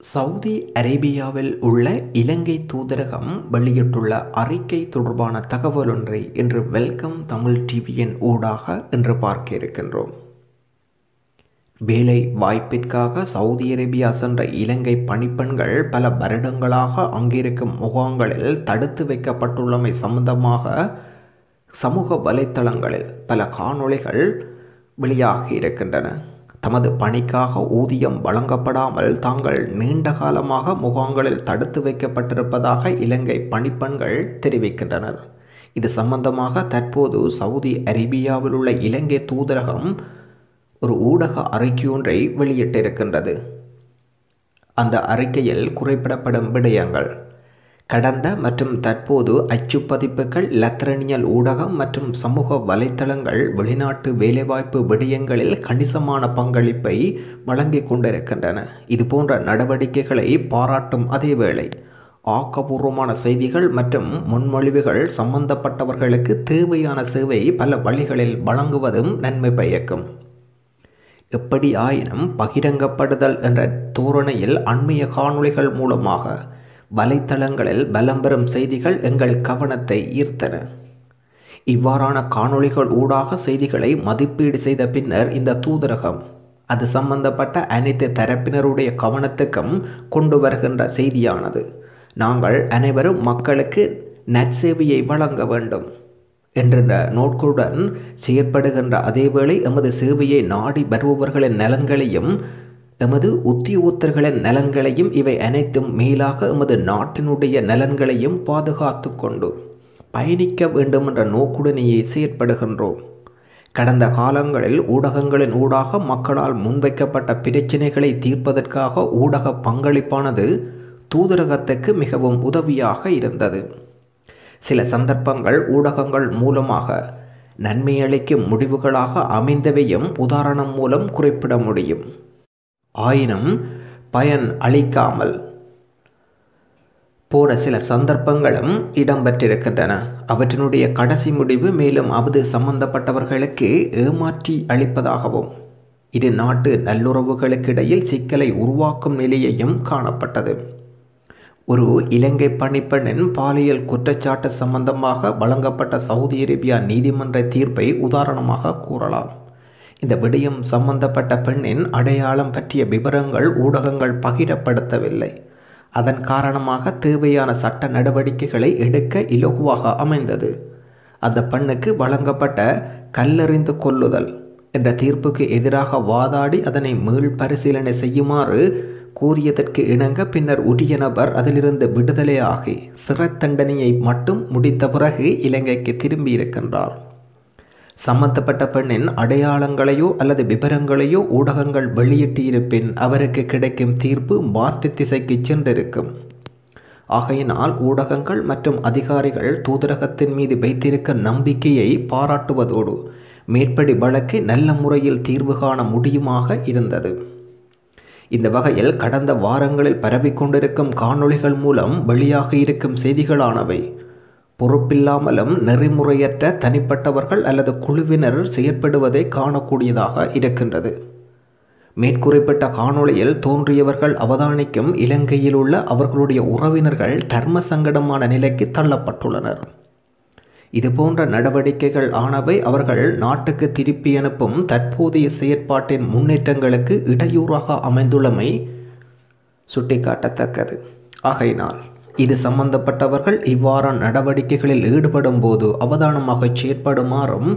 Saudi அரேபியாவில் உள்ள இலங்கை தூதரகம் வெளியிட்டுள்ள அறிக்கை தொடர்பான தகவலொன்றை இன்று வெல்கம் தமிழ் டிவியின் ஊடாக இன்று பார்க்க இருக்கின்றோம். வேலை வாய்ப்பிற்காக சவுதி அரேபியா சென்ற இலங்கை பணிப்பெண்கள் பல வருடங்களாக அங்கிருக்கும் முகாம்களில் தடுத்து வைக்கப்பட்டுள்ளமை சம்பந்தமாக சமூக வலைத்தளங்களில் பல காணொளிகள் வெளியாகி இருக்கின்றன. தமது பணிக்காக ஊதியம் வழங்கப்படாமல் தாங்கள் நீண்ட காலமாக முகாம்களில் தடுத்து வைக்கப்பட்டிருப்பதாக இலங்கை பணிப்பெண்கள் தெரிவிக்கின்றனர். இது சம்பந்தமாக தற்போது சவுதி அரேபியாவில் உள்ள இலங்கை தூதரகம் ஒரு ஊடக அறிக்கையொன்றை வெளியிட்டிருக்கின்றது. அந்த அறிக்கையில் குறிப்பிடப்படும் விடயங்கள். கடந்த மற்றும் தற்போது அச்சுப்பதிப்புகள் லத்திரனியல் ஊடகம் மற்றும் சமூக வலைத்தளங்கள் வெளிநாட்டு வேலைவாய்ப்பு விடயங்களில் கணிசமான பங்களிப்பை வழங்கிக் கொண்டிருக்கின்றன. இதுபோன்ற நடவடிக்கைகளை பாராட்டும் அதேவேளை ஆக்கபூர்வமான செய்திகள் மற்றும் முன்மொழிவுகள் சம்பந்தப்பட்டவர்களுக்கு தேவையான சேவை பல வழிகளில் வழங்குவதும் நன்மை பயக்கும். எப்படி ஆயினும் பகிரங்கப்படுதல் என்ற தோரணையில் அண்மைய காணொளிகள் மூலமாக வலைத்தளங்களில் பலம் பெறும் செய்திகள் எங்கள் கவனத்தை ஈர்த்தன. இவ்வாறான காணொளிகள் ஊடாக செய்திகளை மதிப்பீடு செய்த பின்னர் இந்த தூதரகம் அது சம்பந்தப்பட்ட அனைத்து தரப்பினருடைய கவனத்துக்கும் கொண்டு வருகின்ற செய்தியானது. நாங்கள் அனைவரும் மக்களுக்கு நற்சேவையை வழங்க வேண்டும் என்ற நோக்குடன் செயற்படுகின்ற அதேவேளை எமது சேவையை நாடி வருபவர்களின் நலன்களையும் எமது உத்தியோகத்தர்களின் நலன்களையும் இவை அனைத்தும் மேலாக எமது நாட்டினுடைய நலன்களையும் பாதுகாத்து கொண்டு பயணிக்க வேண்டும் என்ற நோக்குடனேயே செயற்படுகின்றோம். கடந்த காலங்களில் ஊடகங்களின் ஊடாக மக்களால் முன்வைக்கப்பட்ட பிரச்சினைகளை தீர்ப்பதற்காக ஊடக பங்களிப்பானது தூதரகத்துக்கு மிகவும் உதவியாக இருந்தது. சில சந்தர்ப்பங்கள் ஊடகங்கள் மூலமாக நன்மையளிக்கும் முடிவுகளாக அமைந்தவையும் உதாரணம் மூலம் குறிப்பிட முடியும். ஆயினும் பயன் அளிக்காமல் போன சில சந்தர்ப்பங்களும் இடம்பெற்றிருக்கின்றன. அவற்றினுடைய கடைசி முடிவு மேலும் அது சம்பந்தப்பட்டவர்களுக்கு ஏமாற்றி அளிப்பதாகவும் இரு நாட்டு நல்லுறவுகளுக்கிடையில் சிக்கலை உருவாக்கும் நிலையையும் காணப்பட்டது. ஒரு இலங்கை பணிப்பெண்ணின் பாலியல் குற்றச்சாட்டு சம்பந்தமாக வழங்கப்பட்ட சவுதி அரேபியா நீதிமன்ற தீர்ப்பை உதாரணமாக கூறலாம். இந்த விடயம் சம்பந்தப்பட்ட பெண்ணின் அடையாளம் பற்றிய விவரங்கள் ஊடகங்கள் பகிரப்படுத்தவில்லை. அதன் காரணமாக தேவையான சட்ட நடவடிக்கைகளை எடுக்க இலகுவாக அமைந்தது. அந்த பெண்ணுக்கு வழங்கப்பட்ட கல்லறிந்து கொள்ளுதல் என்ற தீர்ப்புக்கு எதிராக வாதாடி அதனை மீள் பரிசீலனை செய்யுமாறு கூறியதற்கு இணங்க பின்னர் உரிய நபர் அதிலிருந்து விடுதலையாகி சிறை தண்டனையை மட்டும் முடித்த பிறகு இலங்கைக்கு திரும்பியிருக்கின்றார். சம்பந்தப்பட்ட பெண்ணின் அடையாளங்களையோ அல்லது விவரங்களையோ ஊடகங்கள் வெளியிட்டியிருப்பின் அவருக்கு கிடைக்கும் தீர்ப்பு மாற்று திசைக்கு சென்றிருக்கும். ஆகையினால் ஊடகங்கள் மற்றும் அதிகாரிகள் தூதரகத்தின் மீது வைத்திருக்க நம்பிக்கையை பாராட்டுவதோடு மேற்படி வழக்கு நல்ல முறையில் தீர்வு காண முடியுமாக இருந்தது. இந்த வகையில் கடந்த வாரங்களில் பரவிக்கொண்டிருக்கும் காணொளிகள் மூலம் வெளியாக இருக்கும் செய்திகளானவை பொறுப்பில்லாமலும் நெறிமுறையற்ற தனிப்பட்டவர்கள் அல்லது குழுவினர் செயற்படுவதை காணக்கூடியதாக இருக்கின்றது. மேற்குறிப்பிட்ட காணொளியில் தோன்றியவர்கள் அவதானிக்கும் இலங்கையில் உள்ள அவர்களுடைய உறவினர்கள் தர்ம சங்கடமான நிலைக்கு தள்ளப்பட்டுள்ளனர். இதுபோன்ற நடவடிக்கைகள் ஆனவை அவர்கள் நாட்டுக்கு திருப்பி அனுப்பும் தற்போதைய செயற்பாட்டின் முன்னேற்றங்களுக்கு இடையூறாக அமைந்துள்ளமை சுட்டிக்காட்டத்தக்கது. ஆகையினால் இது சம்பந்தப்பட்டவர்கள் இவ்வாறான நடவடிக்கைகளில் ஈடுபடும் போது அவதானமாக செயற்படுமாறும்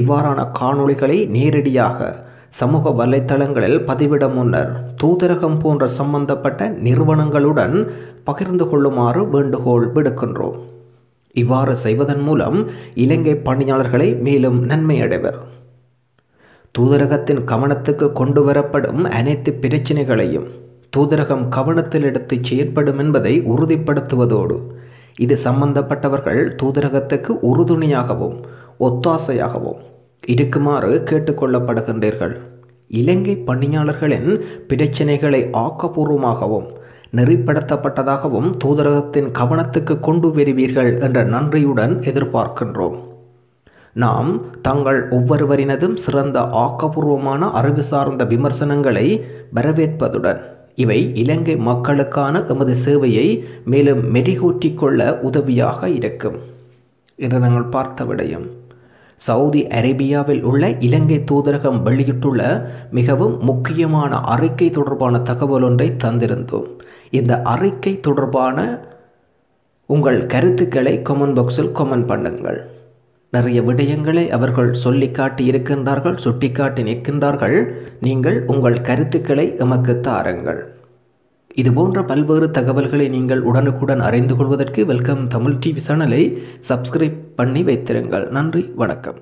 இவ்வாறான காணொளிகளை நேரடியாக சமூக வலைத்தளங்களில் பதிவிட முன்னர் தூதரகம் போன்ற சம்பந்தப்பட்ட நிறுவனங்களுடன் பகிர்ந்து கொள்ளுமாறு வேண்டுகோள் விடுக்கின்றோம். இவ்வாறு செய்வதன் மூலம் இலங்கை பணியாளர்களை மேலும் நன்மையடைவர். தூதரகத்தின் கவனத்துக்கு கொண்டு வரப்படும் அனைத்து பிரச்சினைகளையும் தூதரகம் கவனத்தில் எடுத்து செயற்படும் என்பதை உறுதிப்படுத்துவதோடு இது சம்பந்தப்பட்டவர்கள் தூதரகத்துக்கு உறுதுணையாகவும் ஒத்தாசையாகவும் இருக்குமாறு கேட்டுக்கொள்ளப்படுகின்றீர்கள். இலங்கை பணியாளர்களின் பிரச்சினைகளை ஆக்கப்பூர்வமாகவும் நெறிப்படுத்தப்பட்டதாகவும் தூதரகத்தின் கவனத்துக்கு கொண்டு வருவீர்கள் என்ற நன்றியுடன் எதிர்பார்க்கின்றோம். நாம் தங்கள் ஒவ்வொருவரினதும் சிறந்த ஆக்கப்பூர்வமான அறிவு சார்ந்த விமர்சனங்களை வரவேற்பதுடன் இவை இலங்கை மக்களுக்கான எமது சேவையை மேலும் மெருகூட்டிக் கொள்ள உதவியாக இருக்கும். என்று நாங்கள் பார்த்த விடயம். சவுதி அரேபியாவில் உள்ள இலங்கை தூதரகம் வெளியிட்டுள்ள மிகவும் முக்கியமான அறிக்கை தொடர்பான தகவல் ஒன்றை தந்திருந்தோம். இந்த அறிக்கை தொடர்பான உங்கள் கருத்துக்களை கமெண்ட் பாக்ஸில் கமெண்ட் பண்ணுங்கள். நிறைய விடயங்களை அவர்கள் சொல்லி காட்டி இருக்கின்றார்கள் சுட்டிக்காட்டி நிற்கின்றார்கள். நீங்கள் உங்கள் கருத்துக்களை எமக்கு தாருங்கள். இது போன்ற பல்வேறு தகவல்களை நீங்கள் உடனுக்குடன் அறிந்து கொள்வதற்கு வெல்கம் தமிழ் டிவி சேனலை சப்ஸ்கிரைப் பண்ணி வைத்திருங்கள். நன்றி வணக்கம்.